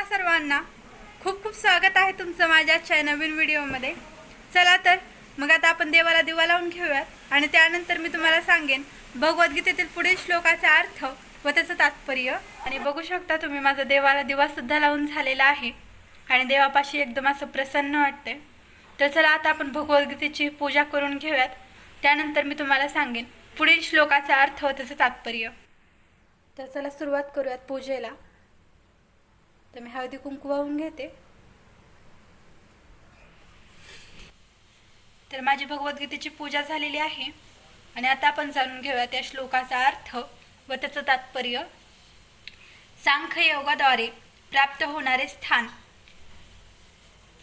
तुम्हा सर्वांना खूप खूप स्वागत आहे तुमचं माझ्याच्या नवीन व्हिडिओमध्ये. चला तर मग आता आपण देवाला दिवा लावून घेऊयात आणि त्यानंतर मी तुम्हाला सांगेन भगवद्गीतेतील पुढील श्लोकाचा अर्थ व त्याचं तात्पर्य. आणि बघू शकता तुम्ही माझा देवाला दिवा सुद्धा लावून झालेला आहे आणि देवापाशी एकदम असं प्रसन्न वाटते तर चला आता आपण भगवद्गीतेची पूजा करून घेऊयात. त्यानंतर मी तुम्हाला सांगेन पुढील श्लोकाचा अर्थ व त्याचं तात्पर्य. तर चला सुरुवात करूयात पूजेला. तर मी हळदी कुंकू वाहून घेते. तर माझी भगवद्गीतेची पूजा झालेली आहे. आणि आता आपण जाणून घेऊया त्या श्लोकाचा अर्थ व त्याचं तात्पर्य. सांख्य योगाद्वारे प्राप्त होणारे स्थान.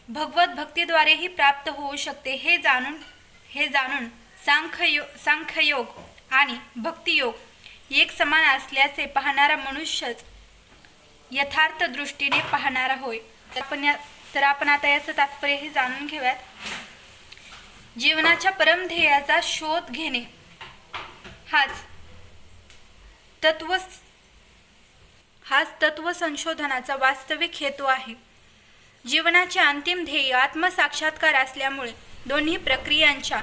भगवत भक्तीद्वारेही प्राप्त होऊ शकते हे जाणून हे जाणून सांख्ययो सांख्ययोग आणि भक्तियोग एक समान असल्याचे पाहणारा मनुष्यच यथार्थ दृष्टीने पाहणारा होय तर आपण या तर आपण आता याचं तात्पर्यही जाणून घेऊयात. जीवनाच्या परमध्येयाचा शोध घेणे. हाच तत्व हाच तत्व संशोधनाचा वास्तविक हेतू आहे. जीवनाचे अंतिम ध्येय आत्मसाक्षात्कार असल्यामुळे दोन्ही प्रक्रियांच्या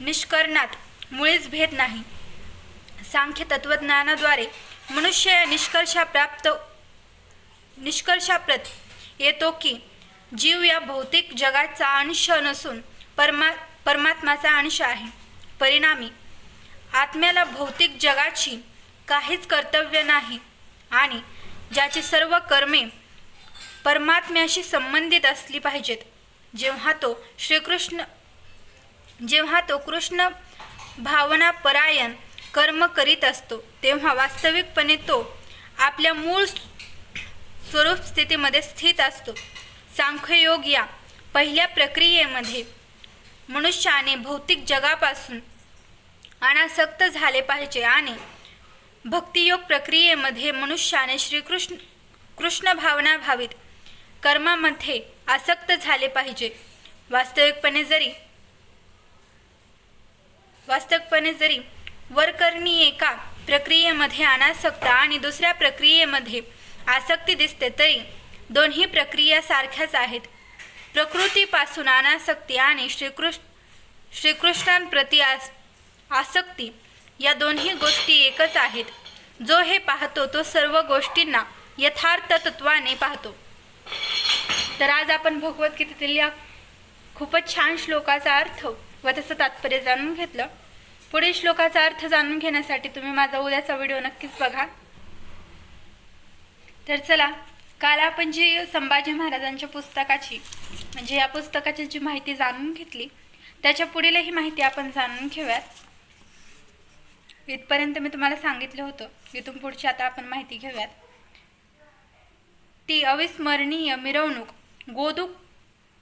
निष्करणात मुळीच भेद नाही. सांख्य तत्वज्ञानाद्वारे मनुष्य या निष्कर्षा प्राप्त निष्कर्षाप्रत येतो की जीव या भौतिक जगाचा अंश नसून परमा परमात्माचा अंश आहे. परिणामी आत्म्याला भौतिक जगाची काहीच कर्तव्य नाही आणि ज्याची सर्व कर्मे परमात्म्याशी संबंधित असली पाहिजेत. जेव्हा तो श्रीकृष्ण जेव्हा तो कृष्ण भावनापरायण कर्म करीत असतो तेव्हा वास्तविकपणे तो आपल्या मूळ स्वरूप स्थितीमध्ये स्थित असतो. सांख्ययोग या पहिल्या प्रक्रियेमध्ये मनुष्याने भौतिक जगापासून अनासक्त झाले पाहिजे आणि भक्तियोग प्रक्रियेमध्ये मनुष्याने श्रीकृष्ण कृष्ण भावना भावित कर्मामध्ये आसक्त झाले पाहिजे. वास्तविकपणे जरी वास्तविकपणे जरी वरकरणी एका प्रक्रियेमध्ये अनासक्त आणि दुसऱ्या प्रक्रियेमध्ये आसक्ती दिसते तरी दोन्ही प्रक्रिया सारख्याच आहेत. प्रकृतीपासून अनासक्ती आणि श्रीकृष्ण श्रीकृष्णांप्रती आस आसक्ती या दोन्ही गोष्टी एकच आहेत. जो हे पाहतो तो सर्व गोष्टींना यथार्थ तत्वाने पाहतो. तर आज आपण भगवद्गीतेतील या खूपच छान श्लोकाचा अर्थ व त्याचं तात्पर्य जाणून घेतलं. पुढील श्लोकाचा अर्थ जाणून घेण्यासाठी तुम्ही माझा उद्याचा व्हिडिओ नक्कीच बघा. तर चला काल आपण जी संभाजी महाराजांच्या पुस्तकाची म्हणजे या पुस्तकाची जी माहिती जाणून घेतली त्याच्या पुढीलही माहिती आपण जाणून घेऊयात. इथपर्यंत मी तुम्हाला सांगितलं होतं इथून पुढची आता आपण माहिती घेऊयात. ती अविस्मरणीय मिरवणूक गोदू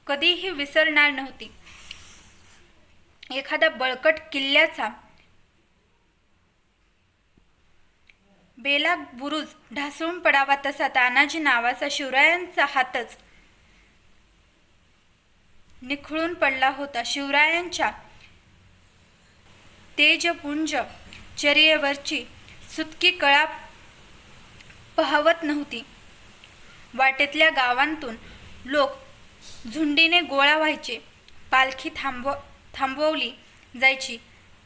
कधीही विसरणार नव्हती. एखादा बळकट किल्ल्याचा बेला बुरुज ढासळून पडावा तसा तानाजी नावाचा शिवरायांचा हातच निखळून पडला होता. शिवरायांच्या तेजपुंज चर्येवरची सुतकी कळा पहावत नव्हती. वाटेतल्या गावांतून लोक झुंडीने गोळा व्हायचे. पालखी थांबव थांबवली जायची.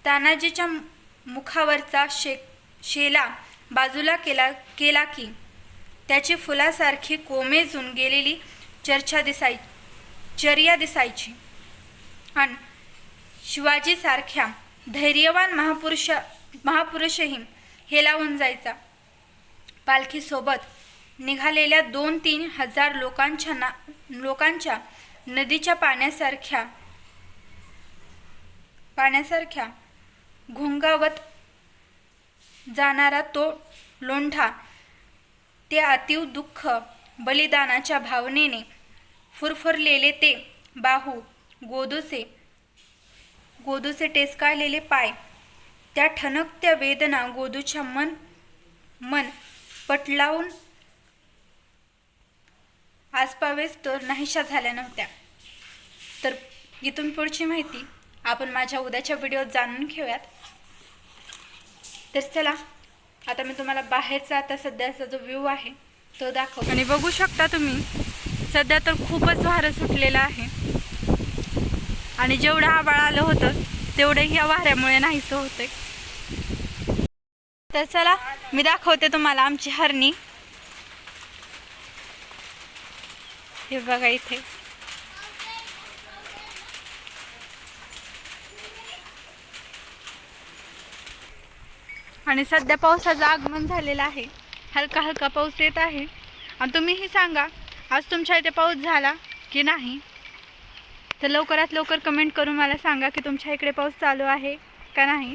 तानाजीच्या मुखावरचा शे शेला बाजूला केला केला की त्याची फुलासारखी कोमेजून गेलेली चर्चा दिसाय चर्या दिसायची. आणि शिवाजीसारख्या धैर्यवान महापुरुष महापुरुषही हेलावून जायचा. पालखीसोबत निघालेल्या दोन तीन हजार लोकांच्या ना लोकांच्या नदीच्या पाण्यासारख्या पाण्यासारख्या घोंगावत जाणारा तो लोंढा ते अतीव दुःख बलिदानाच्या भावनेने फुरफुरलेले ते बाहू गोदूचे गोदूचे टेसकाळलेले पाय त्या ठणकत्या वेदना गोदूच्या मन मन पटलावून आसपावेस तर नाहीशा झाल्या नव्हत्या. तर इथून पुढची माहिती आपण माझ्या उद्याच्या व्हिडिओत जाणून घेऊयात. तर चला आता मी तुम्हाला बाहेरचा आता सध्याचा जो व्ह्यू आहे तो दाखव आणि बघू शकता तुम्ही सध्या तर खूपच वारं सुटलेलं आहे. आणि जेवढं आबाळ आलं होतं तेवढं ह्या वाऱ्यामुळे नाहीसं होतंय. तर चला मी दाखवते तुम्हाला आमची हरणी. हे बघा इथे. आणि सध्या पावसाचं आगमन झालेलं आहे. हलका हलका पाऊस येत आहे. आणि तुम्हीही सांगा आज तुमच्या इथे पाऊस झाला की नाही? तर लवकरात लवकर कमेंट करून मला सांगा की तुमच्या इकडे पाऊस चालू आहे का नाही?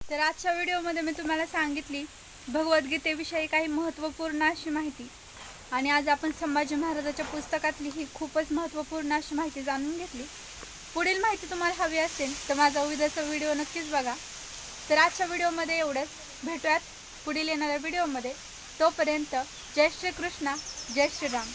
तर आजच्या व्हिडिओमध्ये मी तुम्हाला सांगितली भगवद्गीतेविषयी काही महत्त्वपूर्ण अशी माहिती. आणि आज आपण संभाजी महाराजाच्या पुस्तकातली ही खूपच महत्त्वपूर्ण अशी माहिती जाणून घेतली. पुढील माहिती तुम्हाला हवी असेल तर माझा उद्याचा व्हिडिओ नक्कीच बघा. तर आजच्या व्हिडिओमध्ये एवढंच. भेटूयात पुढील येणाऱ्या व्हिडिओमध्ये. तोपर्यंत जय श्री कृष्णा जय श्रीराम.